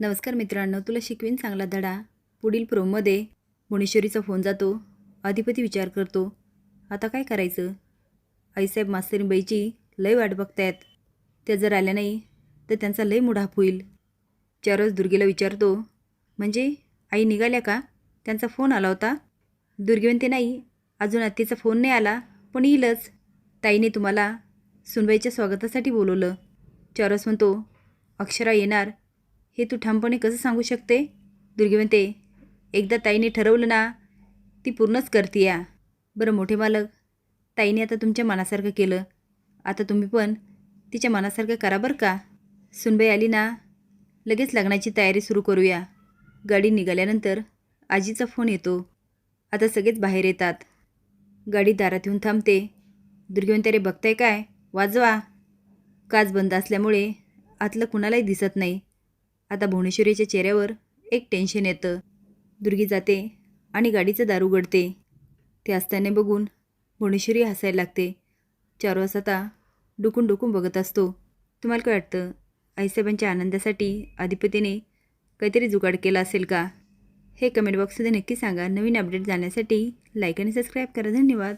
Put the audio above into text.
नमस्कार मित्रांनो तुला शिकवीन चांगला धडा. पुढील प्रोममध्ये मुनेश्वरीचा फोन जातो अधिपती विचार करतो आता काय करायचं? आईसाहेब मास्तरीबाईची लय वाट बघतायत. त्या जर आल्या नाही तर त्यांचा लय मुढाप होईल. चारोज दुर्गेला विचारतो म्हणजे आई निघाल्या का? त्यांचा फोन आला होता? दुर्गे म्हणते नाही अजून आत्तीचा फोन नाही आला पण येईलच. ताईने तुम्हाला सुनबाईच्या स्वागतासाठी बोलवलं. चारस म्हणतो अक्षरा येणार हे तू ठामपणे कसं सांगू शकते? दुर्गे म्हणते एकदा ताईने ठरवलं ना ती पूर्णच करते या बरं मोठे मालक ताईने आता तुमच्या मनासारखं केलं. आता तुम्ही पण तिच्या मनासारखं करा बरं का? सुनबाई आली ना लगेच लग्नाची तयारी सुरू करूया. गाडी निघाल्यानंतर आजीचा फोन येतो. आता सगळेच बाहेर येतात. गाडी दारात येऊन थांबते. दुर्गे रे बघताय काय? वाजवा. काच बंद असल्यामुळे आतलं कुणालाही दिसत नाही. आता भुवनेश्वरीच्या चेहऱ्यावर एक टेन्शन येतं. दुर्गी जाते आणि गाडीचं दार उघडते ते असताना बघून भुवनेश्वरी हसायला लागते. चार वाजता आता डुकून डुकून बघत असतो. तुम्हाला काय वाटतं? आईसाहेबांच्या आनंदासाठी अधिपतीने काहीतरी जुगाड केला असेल का? हे कमेंट बॉक्समध्ये नक्की सांगा. नवीन अपडेट जाण्यासाठी लाईक आणि सबस्क्राईब करा. धन्यवाद.